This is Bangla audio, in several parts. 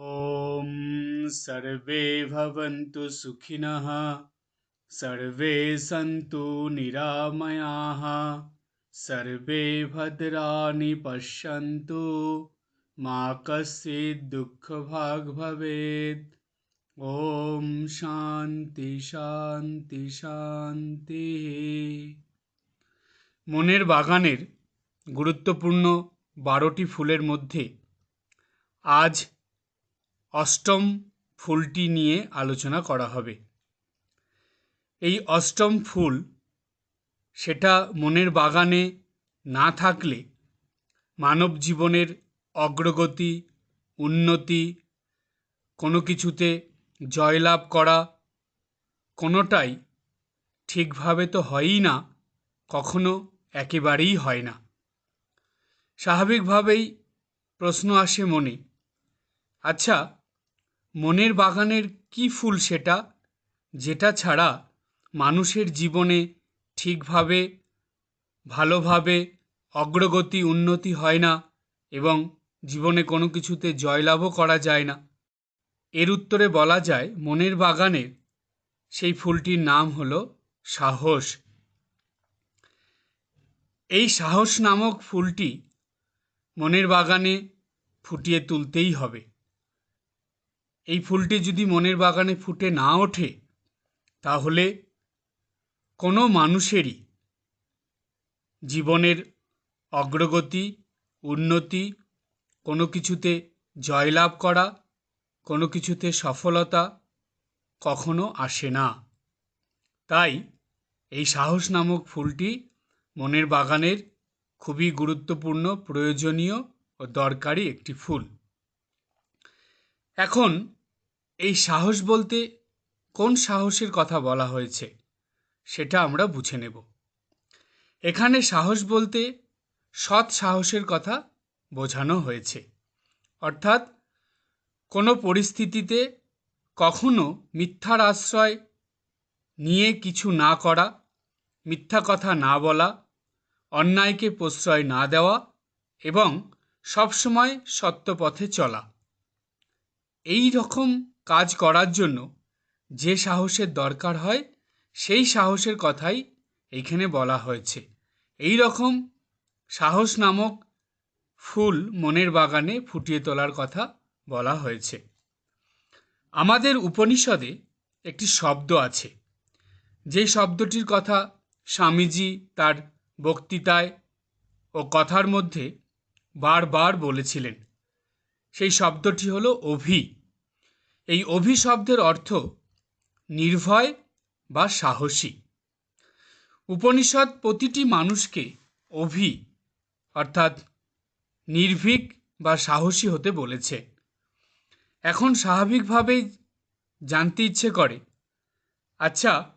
ॐ सर्वे भवन्तु सुखिनः सर्वे सन्तु निरामयाः सर्वे भद्राणि पश्यन्तु मा कश्चित् दुःखभाग् भवेत् ॐ শান্তি শান্তি শান্তি মনের বাগানের গুরুত্বপূর্ণ বারোটি ফুলের মধ্যে আজ অষ্টম ফুলটি নিয়ে আলোচনা করা হবে। এই অষ্টম ফুল সেটা মনের বাগানে না থাকলে মানব জীবনের অগ্রগতি, উন্নতি, কোনো কিছুতে জয়লাভ করা কোনোটাই ঠিকভাবে তো হয়ই না, কখনো একেবারেই হয় না। স্বাভাবিকভাবেই প্রশ্ন আসে মনে আচ্ছা মনের বাগানের কি ফুল সেটা? যেটা ছাড়া মানুষের জীবনে ঠিকভাবে, ভালোভাবে অগ্রগতি, উন্নতি হয় না এবং জীবনে কোনো কিছুতে জয়লাভও করা যায় না। এর উত্তরে বলা যায়, মনের বাগানে সেই ফুলটির নাম হলো সাহস। এই সাহস নামক ফুলটি মনের বাগানে ফুটিয়ে তুলতেই হবে। এই ফুলটি যদি মনের বাগানে ফুটে না ওঠে, তাহলে কোনো মানুষেরই জীবনের অগ্রগতি, উন্নতি, কোনো কিছুতে জয়লাভ করা, কোনো কিছুতে সফলতা কখনো আসে না। তাই এই সাহস নামক ফুলটি মনের বাগানের খুবই গুরুত্বপূর্ণ, প্রয়োজনীয় ও দরকারি একটি ফুল। এখন এই সাহস বলতে কোন সাহসের কথা বলা হয়েছে, সেটা আমরা বুঝে নেব। এখানে সাহস বলতে সৎ সাহসের কথা বোঝানো হয়েছে। অর্থাৎ কোনো পরিস্থিতিতে কখনো মিথ্যার আশ্রয় নিয়ে কিছু না করা, মিথ্যা কথা না বলা, অন্যায়কে প্রশ্রয় না দেওয়া এবং সবসময় সত্য পথে চলা। এই রকম কাজ করার জন্য যে সাহসের দরকার হয়, সেই সাহসের কথাই এইখানে বলা হয়েছে। এই রকম সাহস নামক ফুল মনের বাগানে ফুটিয়ে তোলার কথা বলা হয়েছে। আমাদের উপনিষদে একটি শব্দ আছে। যে শব্দটির কথা স্বামীজি তার বক্তৃতায় ও কথার মধ্যে বারবার বলেছিলেন। সেই শব্দটি হল অভি। এই অভি শব্দের অর্থ নির্ভয় বা সাহসী। উপনিষদ প্রতিটি মানুষকে অভি, অর্থাৎ নির্ভীক বা সাহসী হতে বলেছে। এখন স্বাভাবিকভাবেই জানতে ইচ্ছে করে আচ্ছা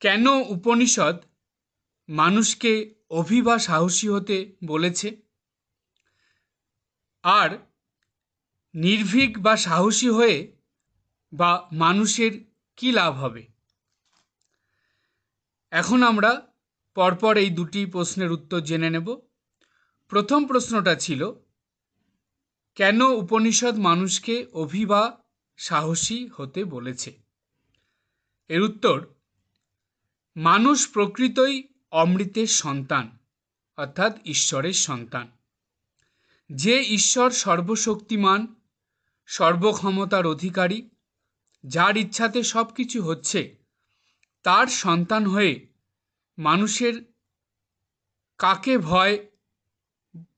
কেন উপনিষদ মানুষকে অভি বা সাহসী হতে বলেছে? আর নির্ভীক বা সাহসী হয়ে বা মানুষের কি লাভ হবে? এখন আমরা পরপর এই দুটি প্রশ্নের উত্তর জেনে নেব। প্রথম প্রশ্নটা ছিল, কেন উপনিষদ মানুষকে অভিবা সাহসী হতে বলেছে? এর উত্তর, মানুষ প্রকৃতই অমৃতের সন্তান, অর্থাৎ ঈশ্বরের সন্তান। যে ঈশ্বর সর্বশক্তিমান, সর্বক্ষমতার অধিকারী, যার ইচ্ছাতে সব কিছু হচ্ছে, তার সন্তান হয়ে মানুষের কাকে ভয়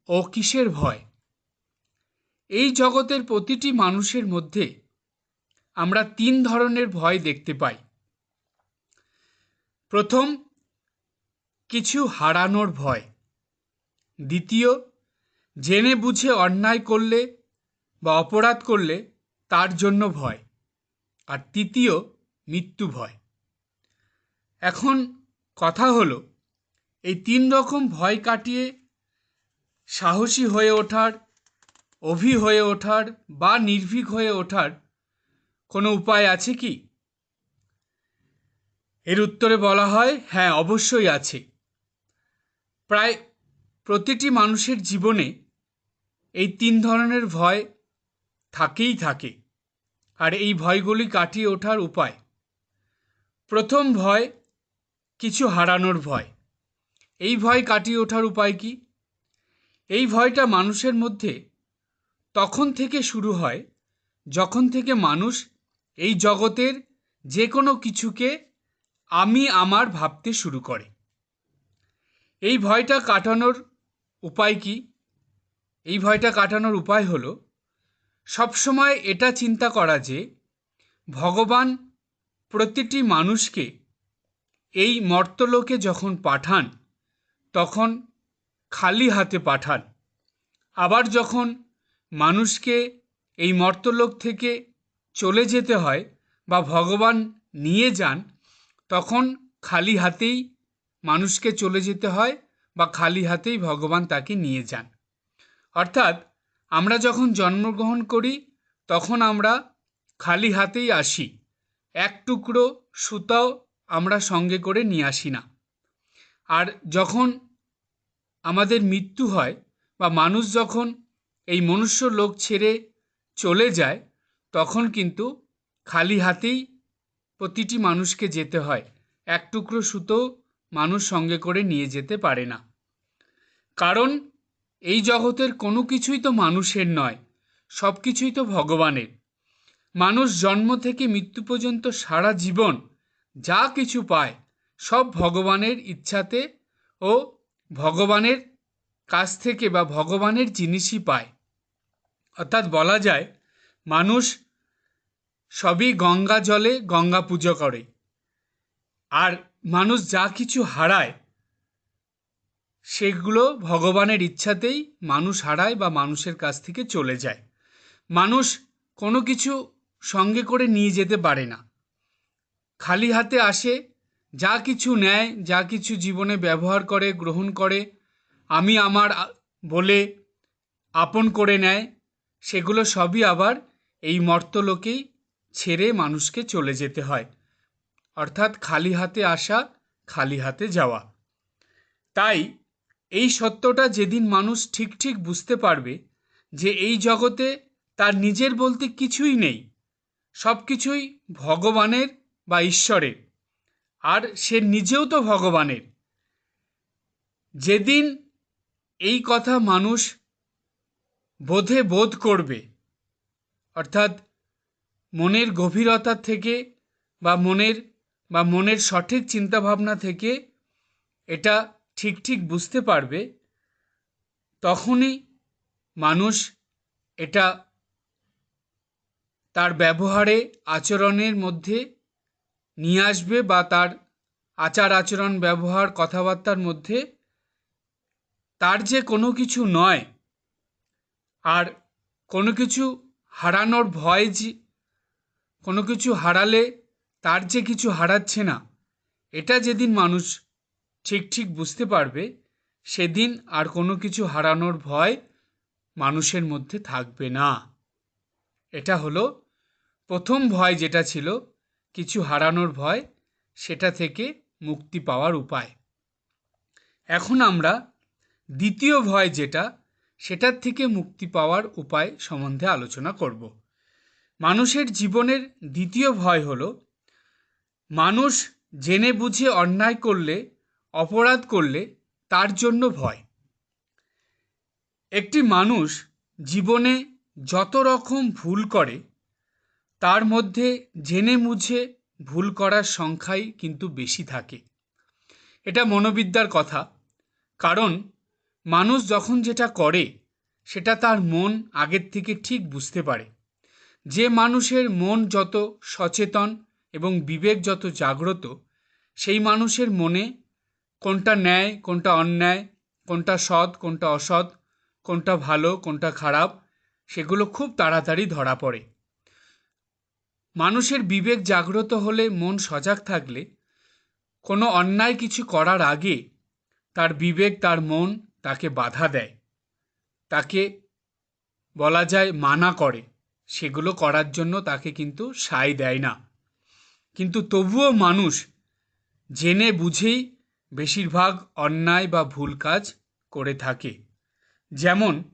ও কিসের ভয়? এই জগতের প্রতিটি মানুষের মধ্যে আমরা তিন ধরনের ভয় দেখতে পাই। প্রথম, কিছু হারানোর ভয়। দ্বিতীয় জেনে বুঝে অন্যায় করলে বা অপরাধ করলে তার জন্য ভয়। আর তৃতীয়, মৃত্যু ভয়। এখন কথা হলো, এই তিন রকম ভয় কাটিয়ে সাহসী হয়ে ওঠার, অভি হয়ে ওঠার বা নির্ভীক হয়ে ওঠার কোনো উপায় আছে কি? এর উত্তরে বলা হয় হ্যাঁ অবশ্যই আছে। প্রায় প্রতিটি মানুষের জীবনে এই তিন ধরনের ভয় থাকেই থাকে, আর এই ভয়গুলি কাটিয়ে ওঠার উপায়। প্রথম ভয়, কিছু হারানোর ভয়। এই ভয় কাটিয়ে ওঠার উপায় কি? এই ভয়টা মানুষের মধ্যে তখন থেকে শুরু হয়, যখন থেকে মানুষ এই জগতের যে কোনো কিছুকে আমি আমার ভাবতে শুরু করে। এই ভয়টা কাটানোর উপায় কি? এই ভয়টা কাটানোর উপায় হলো, সবসময় এটা চিন্তা করা যে, ভগবান প্রতিটি মানুষকে এই মর্তলোকে যখন পাঠান, তখন খালি হাতে পাঠান। আবার যখন মানুষকে এই মর্তলোক থেকে চলে যেতে হয় বা ভগবান নিয়ে যান, তখন খালি হাতেই মানুষকে চলে যেতে হয় বা খালি হাতেই ভগবান তাকে নিয়ে যান। অর্থাৎ আমরা যখন জন্মগ্রহণ করি, তখন আমরা খালি হাতেই আসি। এক টুকরো সুতাও আমরা সঙ্গে করে নিয়ে আসি না। আর যখন আমাদের মৃত্যু হয় বা মানুষ যখন এই মনুষ্য লোক ছেড়ে চলে যায়, তখন কিন্তু খালি হাতেই প্রতিটি মানুষকে যেতে হয়। এক টুকরো সুতো মানুষ সঙ্গে করে নিয়ে যেতে পারে না। কারণ এই জগতের কোনো কিছুই তো মানুষের নয় সব কিছুই তো ভগবানের। মানুষ জন্ম থেকে মৃত্যু পর্যন্ত সারা জীবন যা কিছু পায় সব ভগবানের ইচ্ছাতে ও ভগবানের কাছ থেকে বা ভগবানের জিনিসই পায়। অর্থাৎ বলা যায়, মানুষ সবই গঙ্গা জলে গঙ্গা পুজো করে। আর মানুষ যা কিছু হারায় সেগুলো ভগবানের ইচ্ছাতেই মানুষ হারায় বা মানুষের কাছ থেকে চলে যায়। মানুষ কোনো কিছু সঙ্গে করে নিয়ে যেতে পারে না। খালি হাতে আসে, যা কিছু নেয়, যা কিছু জীবনে ব্যবহার করে, গ্রহণ করে, আমি আমার বলে আপন করে নেয়, সেগুলো সবই আবার এই মর্তলোকেই ছেড়ে মানুষকে চলে যেতে হয়। অর্থাৎ খালি হাতে আসা, খালি হাতে যাওয়া। তাই এই সত্যটা যেদিন মানুষ ঠিক ঠিক বুঝতে পারবে যে এই জগতে তার নিজের বলতে কিছুই নেই, সব কিছুই ভগবানের বা ঈশ্বরের। আর সে নিজেও তো ভগবানের। যেদিন এই কথা মানুষ বোধে বোধ করবে, অর্থাৎ মনের গভীরতা থেকে বা মনের বা মনের সঠিক চিন্তাভাবনা থেকে এটা ঠিক ঠিক বুঝতে পারবে, তখনই মানুষ এটা তার ব্যবহারে, আচরণের মধ্যে নিয়ে আসবে বা তার আচার আচরণ, ব্যবহার, কথাবার্তার মধ্যে তার যে কোনো কিছু নয়, আর কোনো কিছু হারানোর ভয় যে, কোনো কিছু হারালে তার যে কিছু হারাচ্ছে না, এটা যেদিন মানুষ ঠিক ঠিক বুঝতে পারবে, সেদিন আর কোনো কিছু হারানোর ভয় মানুষের মধ্যে থাকবে না। এটা হলো প্রথম ভয় যেটা ছিল, কিছু হারানোর ভয়, সেটা থেকে মুক্তি পাওয়ার উপায়। এখন আমরা দ্বিতীয় ভয় যেটা, সেটার থেকে মুক্তি পাওয়ার উপায় সম্বন্ধে আলোচনা করব। মানুষের জীবনের দ্বিতীয় ভয় হলো, মানুষ জেনে বুঝে অন্যায় করলে অপরাধ করলে তার জন্য ভয়। একটি মানুষ জীবনে যত রকম ভুল করে, তার মধ্যে জেনে মুঝে ভুল করার সংখ্যাই কিন্তু বেশি থাকে। এটা মনোবিদ্যার কথা, কারণ মানুষ যখন যেটা করে, সেটা তার মন আগের থেকে ঠিক বুঝতে পারে। যে মানুষের মন যত সচেতন এবং বিবেক যত জাগ্রত, সেই মানুষের মনে কোনটা ন্যায়, কোনটা অন্যায়, কোনটা সৎ, কোনটা অসৎ, কোনটা ভালো, কোনটা খারাপ, সেগুলো খুব তাড়াতাড়ি ধরা পড়ে। মানুষের বিবেক জাগ্রত হলে মন সজাগ থাকলে কোনো অন্যায় কিছু করার আগে তার বিবেক, তার মন তাকে বাধা দেয়। তাকে বলা যায় মানা করে। সেগুলো করার জন্য তাকে কিন্তু সায় দেয় না। কিন্তু তবুও মানুষ জেনে বুঝেই বেশিরভাগ অন্যায় বা ভুল কাজ করে থাকে। যেমন,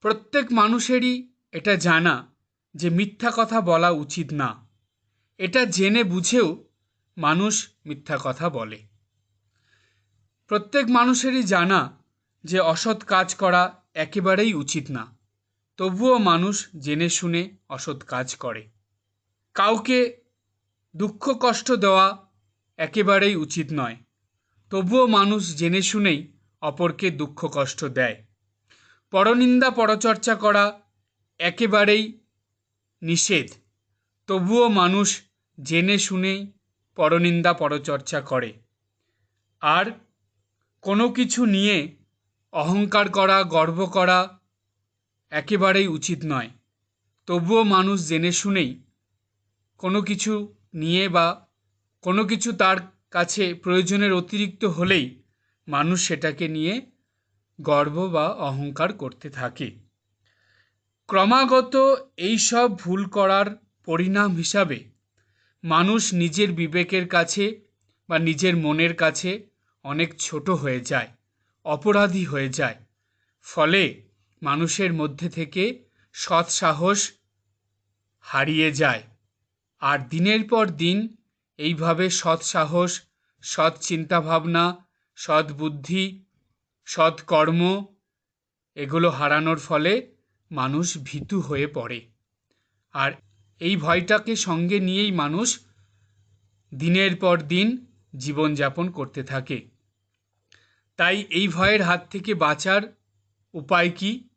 প্রত্যেক মানুষেরই এটা জানা যে মিথ্যা কথা বলা উচিত না। এটা জেনে বুঝেও মানুষ মিথ্যা কথা বলে। প্রত্যেক মানুষেরই জানা যে অসৎ কাজ করা একেবারেই উচিত না। তবুও মানুষ জেনে শুনে অসৎ কাজ করে। কাউকে দুঃখ কষ্ট দেওয়া একেবারেই উচিত নয়। তবুও মানুষ জেনে শুনেই অপরকে দুঃখ কষ্ট দেয়। পরনিন্দা, পরচর্চা করা একেবারেই নিষেধ। তবুও মানুষ জেনে শুনেই পরনিন্দা, পরচর্চা করে। আর কোনো কিছু নিয়ে অহংকার করা, গর্ব করা একেবারেই উচিত নয়। তবুও মানুষ জেনে শুনেই কোনো কিছু নিয়ে বা কোনো কিছু তার কাছে প্রয়োজনের অতিরিক্ত হলেই মানুষ সেটাকে নিয়ে গর্ব বা অহংকার করতে থাকে। ক্রমাগত এই সব ভুল করার পরিণাম হিসাবে মানুষ নিজের বিবেকের কাছে বা নিজের মনের কাছে অনেক ছোট হয়ে যায়, অপরাধী হয়ে যায়। ফলে মানুষের মধ্যে থেকে সৎ সাহস হারিয়ে যায়। আর দিনের পর দিন এইভাবে সৎ সাহস, সৎ চিন্তাভাবনা, সৎ বুদ্ধি, সৎ কর্ম, এগুলো হারানোর ফলে মানুষ ভীতু হয়ে পড়ে। আর এই ভয়টাকে সঙ্গে নিয়েই মানুষ দিনের পর দিন জীবনযাপন করতে থাকে। তাই এই ভয়ের হাত থেকে বাঁচার উপায় কি?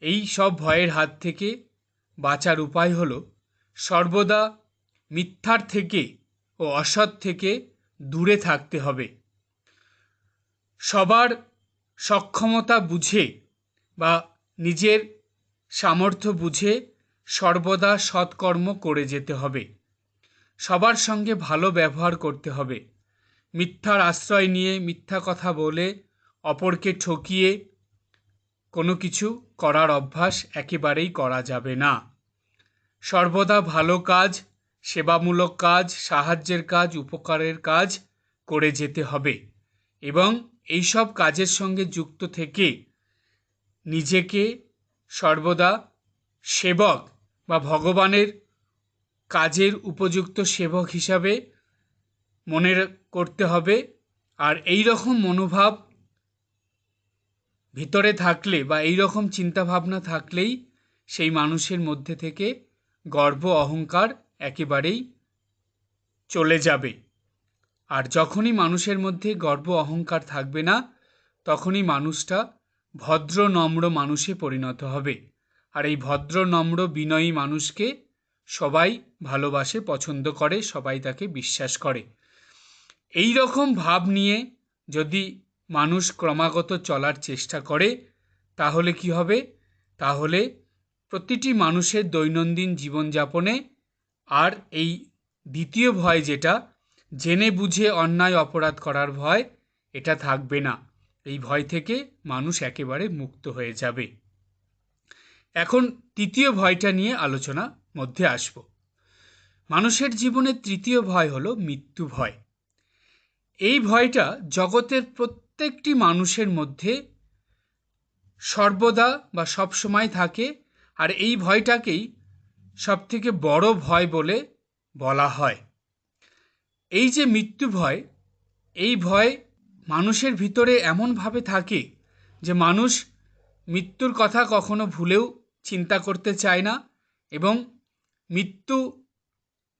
এই সব ভয়ের হাত থেকে বাঁচার উপায় হলো সর্বদা মিথ্যার থেকে ও অসৎ থেকে দূরে থাকতে হবে। সবার সক্ষমতা বুঝে বা নিজের সামর্থ্য বুঝে সর্বদা সৎকর্ম করে যেতে হবে। সবার সঙ্গে ভালো ব্যবহার করতে হবে। মিথ্যার আশ্রয় নিয়ে মিথ্যা কথা বলে অপরকে ঠকিয়ে কোনো কিছু করার অভ্যাস একেবারেই করা যাবে না। সর্বদা ভালো কাজ সেবামূলক কাজ, সাহায্যের কাজ, উপকারের কাজ করে যেতে হবে এবং এইসব কাজের সঙ্গে যুক্ত থেকে নিজেকে সর্বদা সেবক বা ভগবানের কাজের উপযুক্ত সেবক হিসাবে মনে করতে হবে। আর এই রকম মনোভাব ভিতরে থাকলে বা এই রকম চিন্তাভাবনা থাকলেই সেই মানুষের মধ্যে থেকে গর্ব, অহংকার একেবারেই চলে যাবে। আর যখনই মানুষের মধ্যে গর্ব অহংকার থাকবে না, তখনই মানুষটা ভদ্র, নম্র মানুষে পরিণত হবে। আর এই ভদ্র, নম্র, বিনয়ী মানুষকে সবাই ভালোবাসে, পছন্দ করে, সবাই তাকে বিশ্বাস করে। এই রকম ভাব নিয়ে যদি মানুষ ক্রমাগত চলার চেষ্টা করে, তাহলে কি হবে? তাহলে প্রতিটি মানুষের দৈনন্দিন জীবনযাপনে আর এই দ্বিতীয় ভয় যেটা, জেনে বুঝে অন্যায় অপরাধ করার ভয়, এটা থাকবে না। এই ভয় থেকে মানুষ একেবারে মুক্ত হয়ে যাবে। এখন তৃতীয় ভয়টা নিয়ে আলোচনা মধ্যে আসব। মানুষের জীবনের তৃতীয় ভয় হলো মৃত্যু ভয়। এই ভয়টা জগতের প্রত্যেকটি মানুষের মধ্যে সর্বদা বা সবসময় থাকে, আর এই ভয়টাকেই সবথেকে বড় ভয় বলে বলা হয়। এই যে মৃত্যু ভয়, এই ভয় মানুষের ভিতরে এমনভাবে থাকে যে মানুষ মৃত্যুর কথা কখনো ভুলেও চিন্তা করতে চায় না এবং মৃত্যু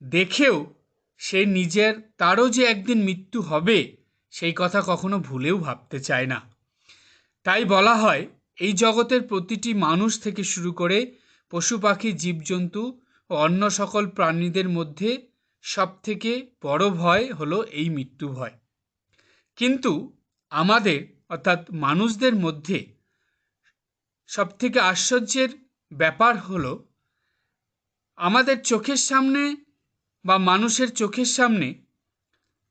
দেখেও সে নিজের, তারও যে একদিন মৃত্যু হবে সেই কথা কখনো ভুলেও ভাবতে চায় না। তাই বলা হয়, এই জগতের প্রতিটি মানুষ থেকে শুরু করে পশু পাখি, জীবজন্তু ও অন্য সকল প্রাণীদের মধ্যে সবথেকে বড় ভয় হলো এই মৃত্যু ভয়। কিন্তু আমাদের, অর্থাৎ মানুষদের মধ্যে সবথেকে আশ্চর্যের ব্যাপার হলো, আমাদের চোখের সামনে বা মানুষের চোখের সামনে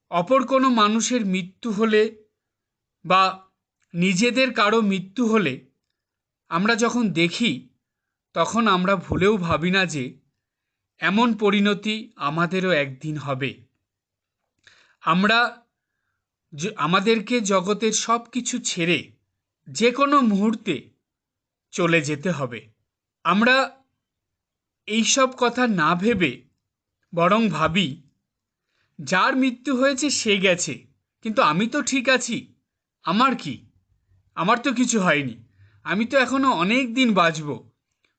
অপর কোনো মানুষের মৃত্যু হলে বা নিজেদের কারও মৃত্যু হলে আমরা যখন দেখি তখন আমরা ভুলেও ভাবি না যে এমন পরিণতি আমাদেরও একদিন হবে। আমরা আমাদেরকে জগতের সব কিছু ছেড়ে যে কোনো মুহূর্তে চলে যেতে হবে। আমরা এইসব কথা না ভেবে বরং ভাবি, যার মৃত্যু হয়েছে সে গেছে, কিন্তু আমি তো ঠিক আছি, আমার কি? আমার তো কিছু হয়নি, আমি তো এখনও অনেক দিন বাঁচব।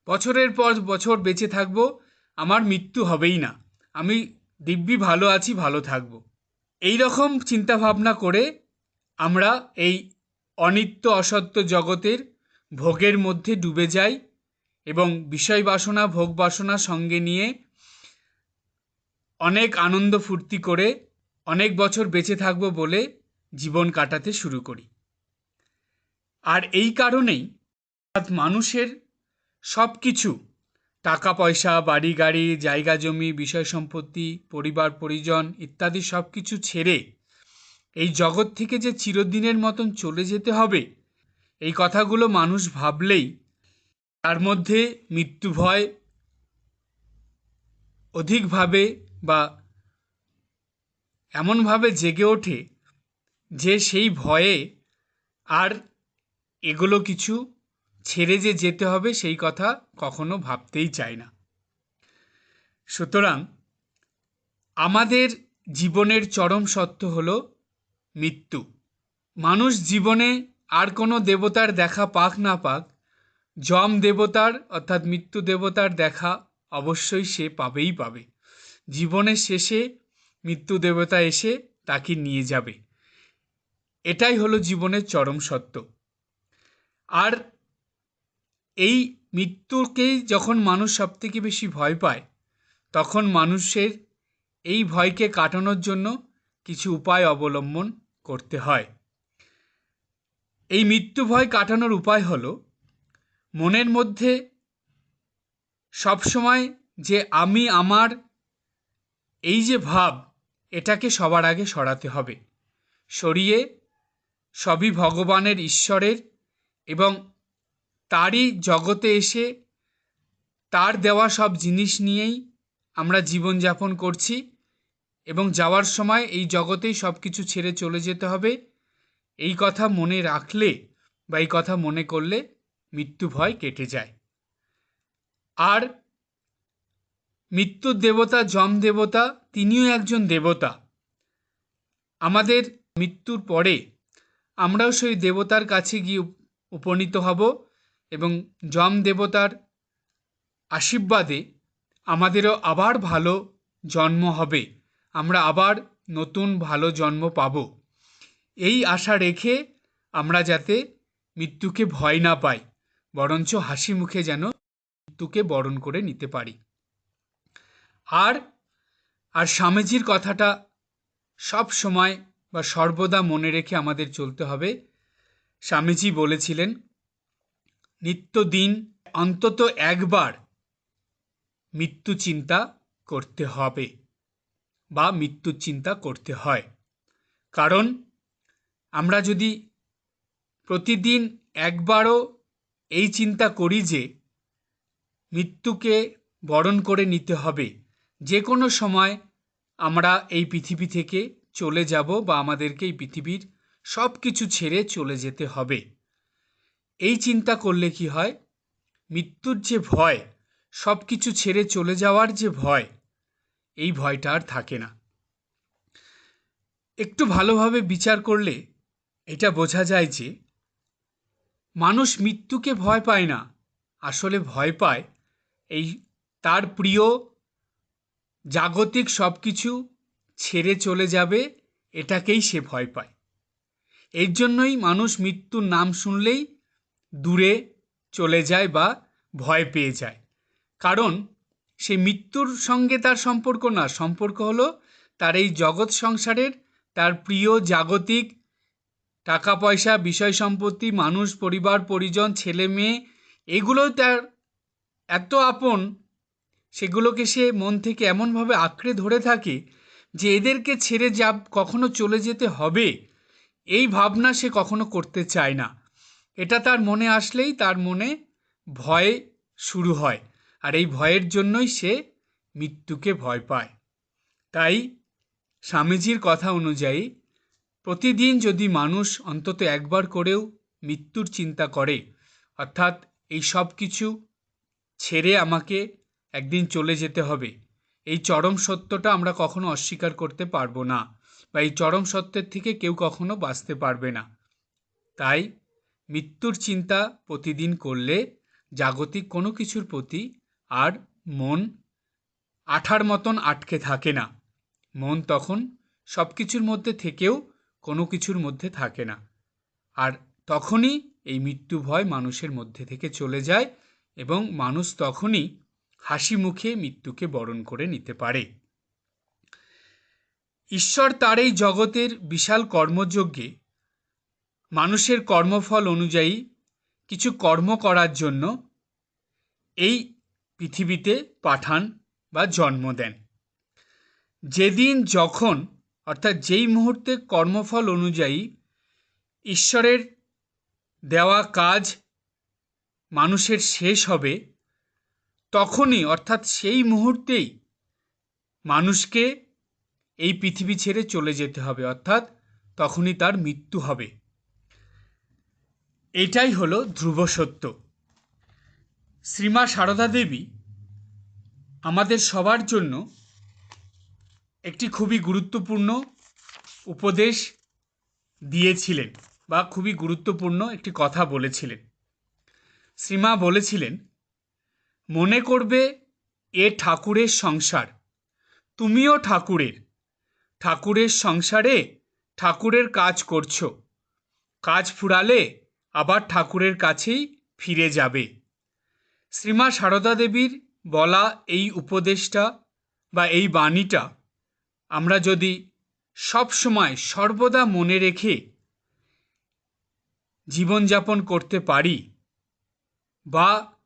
বছরের পর বছর বেঁচে থাকব, আমার মৃত্যু হবেই না। আমি দিব্যি ভালো আছি, ভালো থাকব। এই রকম চিন্তাভাবনা করে আমরা এই অনিত্য অসত্য জগতের ভোগের মধ্যে ডুবে যাই এবং বিষয় বাসনা ভোগ বাসনা সঙ্গে নিয়ে অনেক আনন্দ ফুর্তি করে অনেক বছর বেঁচে থাকব বলে জীবন কাটাতে শুরু করি। আর এই কারণেই মানুষের সব কিছু টাকা পয়সা বাড়ি গাড়ি জায়গা জমি বিষয় সম্পত্তি পরিবার, পরিজন ইত্যাদি সব কিছু ছেড়ে এই জগৎ থেকে যে চিরদিনের মতন চলে যেতে হবে, এই কথাগুলো মানুষ ভাবলেই তার মধ্যে মৃত্যু ভয় অধিকভাবে বা এমনভাবে জেগে ওঠে যে সেই ভয়ে আর এগুলো কিছু ছেড়ে যে যেতে হবে সেই কথা কখনো ভাবতেই চায় না। সুতরাং আমাদের জীবনের চরম সত্য হল মৃত্যু। মানুষ জীবনে আর কোনো দেবতার দেখা পাক না পাক, যম দেবতার অর্থাৎ মৃত্যু দেবতার দেখা অবশ্যই সে পাবেই পাবে। জীবনের শেষে মৃত্যু দেবতা এসে তাকে নিয়ে যাবে। এটাই হলো জীবনের চরম সত্য। আর এই মৃত্যুকেই যখন মানুষ সবথেকে বেশি ভয় পায়, তখন মানুষের এই ভয়কে কাটানোর জন্য কিছু উপায় অবলম্বন করতে হয়। এই মৃত্যু ভয় কাটানোর উপায় হলো, মনের মধ্যে সবসময় যে আমি আমার এই যে ভাব, এটাকে সবার আগে সরাতে হবে। সরিয়ে সবই ভগবানের, ঈশ্বরের এবং তারই জগতে এসে তার দেওয়া সব জিনিস নিয়েই আমরা জীবনযাপন করছি এবং যাওয়ার সময় এই জগতেই সব কিছু ছেড়ে চলে যেতে হবে। এই কথা মনে রাখলে বা এই কথা মনে করলে মৃত্যু ভয় কেটে যায়। আর মৃত্যুর দেবতা, যম দেবতা, তিনিও একজন দেবতা। আমাদের মৃত্যুর পরে আমরাও সেই দেবতার কাছে গিয়ে উপনীত হব। এবং যম দেবতার আশীর্বাদে আমাদেরও আবার ভালো জন্ম হবে। আমরা আবার নতুন ভালো জন্ম পাব। এই আশা রেখে আমরা যাতে মৃত্যুকে ভয় না পাই, বরঞ্চ হাসি মুখে যেন মৃত্যুকে বরণ করে নিতে পারি। আর আর স্বামীজির কথাটা সব সময় বা সর্বদা মনে রেখে আমাদের চলতে হবে। স্বামীজি বলেছিলেন নিত্যদিন অন্তত একবার মৃত্যু চিন্তা করতে হবে বা মৃত্যুর চিন্তা করতে হয়। কারণ আমরা যদি প্রতিদিন একবারও এই চিন্তা করি যে মৃত্যুকে বরণ করে নিতে হবে, যে কোনো সময় আমরা এই পৃথিবী থেকে চলে যাব বা আমাদেরকে এই পৃথিবীর সব কিছু ছেড়ে চলে যেতে হবে। এই চিন্তা করলে কি হয়? মৃত্যুর যে ভয় সব কিছু ছেড়ে চলে যাওয়ার যে ভয়, এই ভয়টা আর থাকে না। একটু ভালোভাবে বিচার করলে এটা বোঝা যায় যে, মানুষ মৃত্যুকে ভয় পায় না, আসলে ভয় পায় এই তার প্রিয় জাগতিক সব কিছু ছেড়ে চলে যাবে, এটাকেই সে ভয় পায়। এর জন্যই মানুষ মৃত্যুর নাম শুনলেই দূরে চলে যায় বা ভয় পেয়ে যায়। কারণ সে মৃত্যুর সঙ্গে তার সম্পর্ক না, সম্পর্ক হলো তার এই জগৎ সংসারের তার প্রিয় জাগতিক টাকা পয়সা বিষয় সম্পত্তি, মানুষ, পরিবার, পরিজন, ছেলে, মেয়ে, এগুলো তার এত আপন, সেগুলোকে সে মন থেকে এমনভাবে আঁকড়ে ধরে থাকে যে এদেরকে ছেড়ে যা কখনো চলে যেতে হবে, এই ভাবনা সে কখনো করতে চায় না। এটা তার মনে আসলেই তার মনে ভয় শুরু হয়। আর এই ভয়ের জন্যই সে মৃত্যুকে ভয় পায়। তাই স্বামীজির কথা অনুযায়ী প্রতিদিন যদি মানুষ অন্তত একবার করেও মৃত্যুর চিন্তা করে, অর্থাৎ এই সব কিছু ছেড়ে আমাকে একদিন চলে যেতে হবে, এই চরম সত্যটা আমরা কখনো অস্বীকার করতে পারব না বা এই চরম সত্যের থেকে কেউ কখনো বাঁচতে পারবে না। তাই মৃত্যুর চিন্তা প্রতিদিন করলে জাগতিক কোনো কিছুর প্রতি আর মন আঠার মতন আটকে থাকে না। মন তখন সব কিছুর মধ্যে থেকেও কোনো কিছুর মধ্যে থাকে না। আর তখনই এই মৃত্যু ভয় মানুষের মধ্যে থেকে চলে যায় এবং মানুষ তখনই হাসি মুখে মৃত্যুকে বরণ করে নিতে পারে। ঈশ্বর তার এই জগতের বিশাল কর্মযজ্ঞে মানুষের কর্মফল অনুযায়ী কিছু কর্ম করার জন্য এই পৃথিবীতে পাঠান বা জন্ম দেন। যেদিন যখন, অর্থাৎ যেই মুহূর্তে কর্মফল অনুযায়ী ঈশ্বরের দেওয়া কাজ মানুষের শেষ হবে, তখনই, অর্থাৎ সেই মুহূর্তেই মানুষকে এই পৃথিবী ছেড়ে চলে যেতে হবে, অর্থাৎ তখনই তার মৃত্যু হবে। এটাই হলো ধ্রুব সত্য। শ্রীমা সারদা দেবী আমাদের সবার জন্য একটি খুবই গুরুত্বপূর্ণ উপদেশ দিয়েছিলেন বা খুবই গুরুত্বপূর্ণ একটি কথা বলেছিলেন। শ্রীমা বলেছিলেন, মনে করবে এ ঠাকুরের সংসার, তুমিও ঠাকুরের। ঠাকুরের সংসারে ঠাকুরের কাজ করছ। কাজ ফুরালে আবার ঠাকুরের কাছেই ফিরে যাবে। শ্রীমা সারদা দেবীর বলা এই উপদেশটা বা এই বাণীটা আমরা যদি সব সময় সর্বদা মনে রেখে জীবনযাপন করতে পারি বা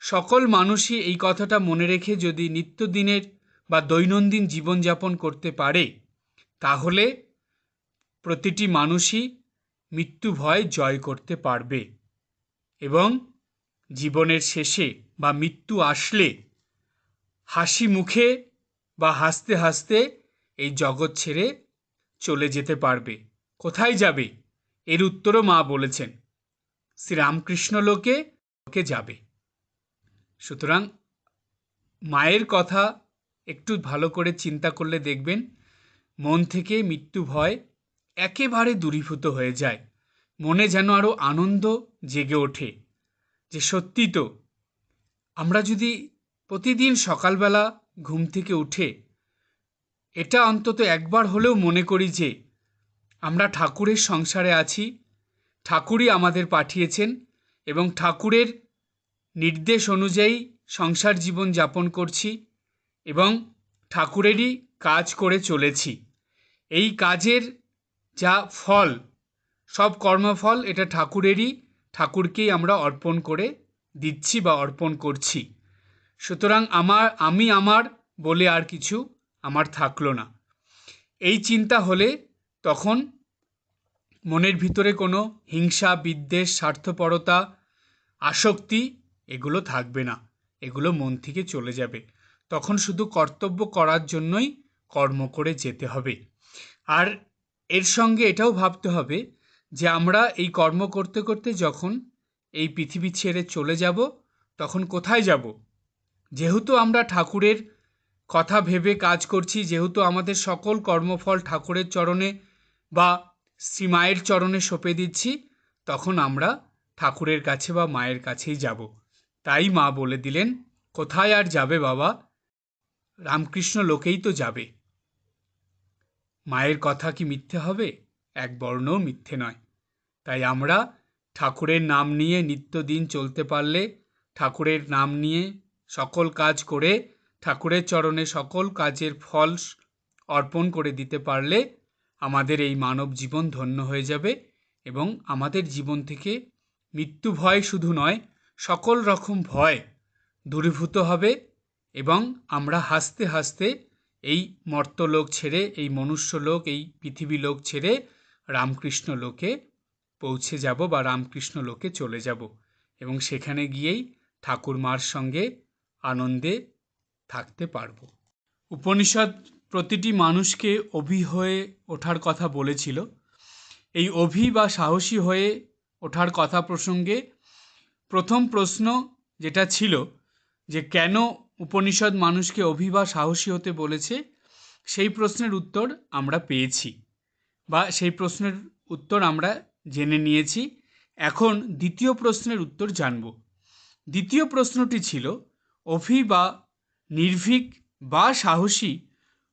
সকল মানুষই এই কথাটা মনে রেখে যদি নিত্যদিনের বা দৈনন্দিন জীবনযাপন করতে পারে, তাহলে প্রতিটি মানুষই মৃত্যু ভয় জয় করতে পারবে। এবং জীবনের শেষে বা মৃত্যু আসলে হাসি মুখে বা হাসতে হাসতে এই জগৎ ছেড়ে চলে যেতে পারবে। কোথায় যাবে? এর উত্তরও মা বলেছেন। শ্রীরামকৃষ্ণ লোকে লোকে যাবে। সুতরাং মায়ের কথা একটু ভালো করে চিন্তা করলে দেখবেন, মন থেকে মৃত্যু ভয় একেবারে দূরীভূত হয়ে যায়। মনে যেন আরও আনন্দ জেগে ওঠে যে সত্যি তো, আমরা যদি প্রতিদিন সকালবেলা ঘুম থেকে উঠে এটা অন্তত একবার হলেও মনে করি যে আমরা ঠাকুরের সংসারে আছি, ঠাকুরই আমাদের পাঠিয়েছেন এবং ঠাকুরের নির্দেশ অনুযায়ী সংসার জীবন যাপন করছি এবং ঠাকুরেরই কাজ করে চলেছি। এই কাজের যা ফল। সব কর্মফল এটা ঠাকুরেরই, ঠাকুরকেই আমরা অর্পণ করে দিচ্ছি বা অর্পণ করছি। সুতরাং আমার, আমি আমার বলে আর কিছু আমার থাকল না। এই চিন্তা হলে তখন মনের ভিতরে কোনো হিংসা, বিদ্বেষ, স্বার্থপরতা, আসক্তি এগুলো থাকবে না। এগুলো মন থেকে চলে যাবে। তখন শুধু কর্তব্য করার জন্যই কর্ম করে যেতে হবে। আর এর সঙ্গে এটাও ভাবতে হবে যে আমরা এই কর্ম করতে করতে যখন এই পৃথিবী ছেড়ে চলে যাব, তখন কোথায় যাব? যেহেতু আমরা ঠাকুরের কথা ভেবে কাজ করছি, যেহেতু আমাদের সকল কর্মফল ঠাকুরের চরণে বা শ্রী মায়ের চরণে সঁপে দিচ্ছি, তখন আমরা ঠাকুরের কাছে বা মায়ের কাছেই যাব। তাই মা বলে দিলেন, কোথায় আর যাবে বাবা? রামকৃষ্ণ লোকেই তো যাবে। মায়ের কথা কি মিথ্যে হবে? এক বর্ণও মিথ্যে নয়। তাই আমরা ঠাকুরের নাম নিয়ে নিত্যদিন চলতে পারলে ঠাকুরের নাম নিয়ে সকল কাজ করে ঠাকুরের চরণে সকল কাজের ফল অর্পণ করে দিতে পারলে আমাদের এই মানব জীবন ধন্য হয়ে যাবে এবং আমাদের জীবন থেকে মৃত্যু ভয় শুধু নয়, সকল রকম ভয় দূরীভূত হবে এবং আমরা হাসতে হাসতে এই মর্তলোক ছেড়ে, এই মনুষ্য লোক এই পৃথিবী লোক ছেড়ে রামকৃষ্ণ লোকে পৌঁছে যাব বা রামকৃষ্ণ লোকে চলে যাব। এবং সেখানে গিয়েই ঠাকুর মার সঙ্গে আনন্দে থাকতে পারব। উপনিষদ প্রতিটি মানুষকে অভি হয়ে ওঠার কথা বলেছিল। এই অভি বা সাহসী হয়ে ওঠার কথা প্রসঙ্গে প্রথম প্রশ্ন যেটা ছিল যে কেন উপনিষদ মানুষকে অভি বা সাহসী হতে বলেছে, সেই প্রশ্নের উত্তর আমরা পেয়েছি বা সেই প্রশ্নের উত্তর আমরা জেনে নিয়েছি। এখন দ্বিতীয় প্রশ্নের উত্তর জানব। দ্বিতীয় প্রশ্নটি ছিল, অভি বা নির্ভীক বা সাহসী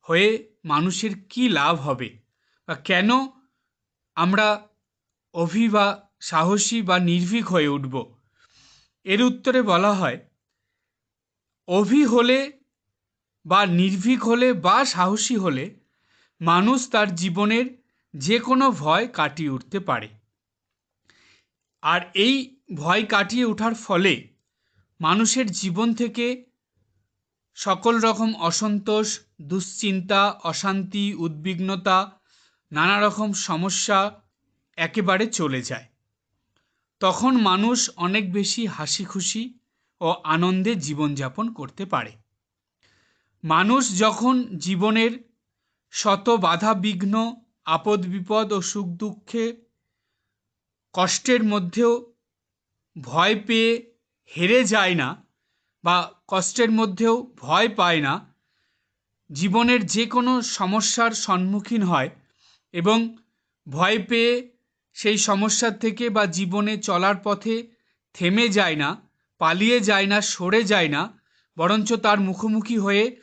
হয়ে মানুষের কি লাভ হবে? বা কেন আমরা অভি বা সাহসী বা নির্ভীক হয়ে উঠব? এর উত্তরে বলা হয় অভি হলে বা নির্ভীক হলে বা সাহসী হলে মানুষ তার জীবনের যে কোনো ভয় কাটিয়ে উঠতে পারে। আর এই ভয় কাটিয়ে ওঠার ফলে মানুষের জীবন থেকে সকল রকম অসন্তোষ, দুশ্চিন্তা, অশান্তি, উদ্বিগ্নতা, নানা রকম সমস্যা একেবারে চলে যায়। তখন মানুষ অনেক বেশি হাসি খুশি ও আনন্দে জীবনযাপন করতে পারে। মানুষ যখন জীবনের শত বাধা, বিঘ্ন, আপদ, বিপদ ও সুখ, দুঃখে কষ্টের মধ্যেও ভয় পেয়ে হেরে যায় না বা কষ্টের মধ্যেও ভয় পায় না, জীবনের যে কোনো সমস্যার সম্মুখীন হয় এবং ভয় পেয়ে সেই সমস্যার থেকে বা জীবনে চলার পথে থেমে যায় না পালিয়ে যায় না, সরে যায় না, বরঞ্চ তার মুখোমুখি হয়ে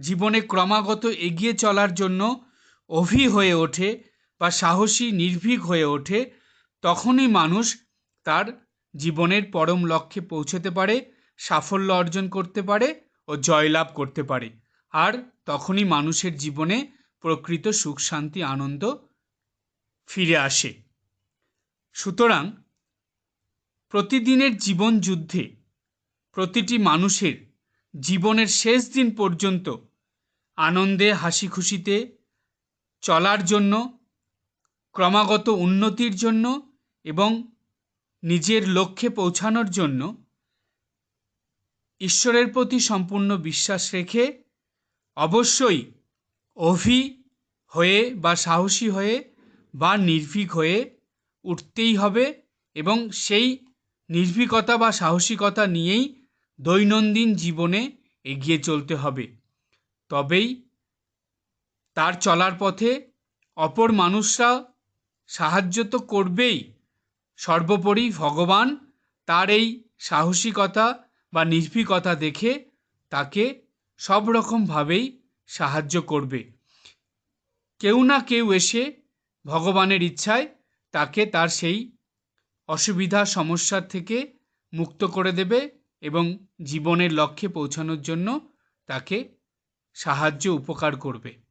জীবনে ক্রমাগত এগিয়ে চলার জন্য অভি হয়ে ওঠে বা সাহসী, নির্ভীক হয়ে ওঠে, তখনই মানুষ তার জীবনের পরম লক্ষ্যে পৌঁছতে পারে, সাফল্য অর্জন করতে পারে ও জয়লাভ করতে পারে। আর তখনই মানুষের জীবনে প্রকৃত সুখ, শান্তি, আনন্দ ফিরে আসে। সুতরাং প্রতিদিনের জীবন যুদ্ধে প্রতিটি মানুষের জীবনের শেষ দিন পর্যন্ত আনন্দে হাসি খুশিতে চলার জন্য, ক্রমাগত উন্নতির জন্য এবং নিজের লক্ষ্যে পৌঁছানোর জন্য ঈশ্বরের প্রতি সম্পূর্ণ বিশ্বাস রেখে অবশ্যই অভি হয়ে বা সাহসী হয়ে বা নির্ভীক হয়ে উঠতেই হবে এবং সেই নির্ভীকতা বা সাহসিকতা নিয়েই দৈনন্দিন জীবনে এগিয়ে চলতে হবে। তবেই তার চলার পথে অপর মানুষরা সাহায্য তো করবেই। সর্বোপরি ভগবান তার এই সাহসিকতা বা নির্ভীকতা দেখে তাকে সব রকমভাবেই সাহায্য করবে। কেউ না কেউ এসে ভগবানের ইচ্ছায় তাকে তার সেই অসুবিধা সমস্যার থেকে মুক্ত করে দেবে এবং জীবনের লক্ষ্যে পৌঁছানোর জন্য তাকে সাহায্য উপকার করবে।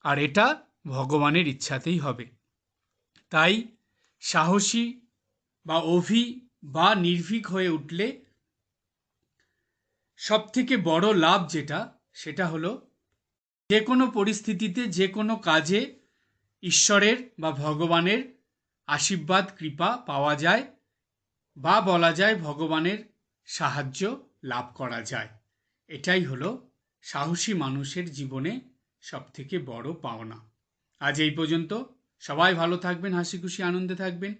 আর এটা ভগবানের ইচ্ছাতেই হবে। তাই সাহসী বা অভি বা নির্ভীক হয়ে উঠলে সব থেকে বড় লাভ যেটা, সেটা হলো যে কোনো পরিস্থিতিতে, যে কোনো কাজে ঈশ্বরের বা ভগবানের আশীর্বাদ, কৃপা পাওয়া যায় বা বলা যায় ভগবানের সাহায্য লাভ করা যায়। এটাই হলো সাহসী মানুষের জীবনে সবথেকে বড় পাওনা। আজ এই পর্যন্ত। সবাই ভালো থাকবেন, হাসি খুশি, আনন্দে থাকবেন।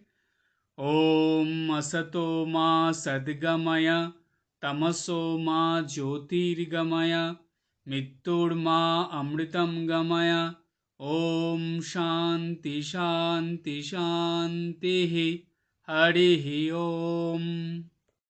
ওম অসতো মা সদ্গময়া, তমসো মা জ্যোতির্গময়া, মৃত্যুর মা অমৃতম গময়া। ওম শান্তি শান্তি শান্তি। হরি ওম।